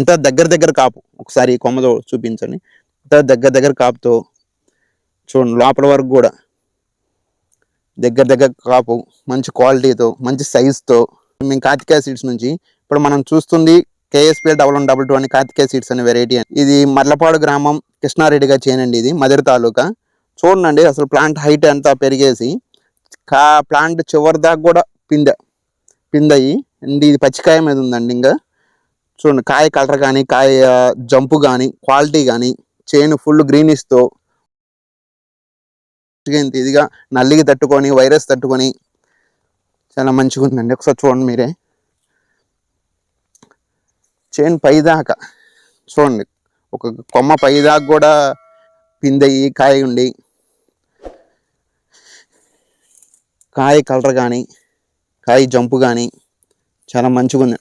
ఇంత దగ్గర దగ్గర కాపు. ఒకసారి కొమ్మతో చూపించండి. ఇంత దగ్గర దగ్గర కాపుతో చూడండి లోపల వరకు కూడా దగ్గర దగ్గర కాపు మంచి క్వాలిటీతో మంచి సైజుతో. మేము కార్తికేయ సీడ్స్ నుంచి ఇప్పుడు మనం చూస్తుంది KSP double one double two అని కార్తికేయ సీడ్స్ అనే వెరైటీ ఇది మర్లపాడు గ్రామం కృష్ణారెడ్డిగా చేయనండి ఇది మదిరి తాలూకా. చూడండి అసలు ప్లాంట్ హైట్ అంతా పెరిగేసి కా ప్లాంట్ చివరి దాకా కూడా పిందె పిందయి అండ్ ఇది పచ్చికాయ మీద ఉందండి ఇంకా. చూడండి కాయ కలర్ కానీ కాయ జంపు కానీ క్వాలిటీ కానీ చేను ఫుల్ గ్రీనిష్తో ఇదిగా నల్లికి తట్టుకొని వైరస్ తట్టుకొని చాలా మంచిగా ఉందండి. ఒకసారి చూడండి మీరే. చేను పైదాకా చూడండి. ఒక కొమ్మ పైదాకా కూడా పిందయ్యి కాయ ఉండి కాయ కలర్ కానీ కాయ జంపు కానీ చాలా మంచిగా ఉంది.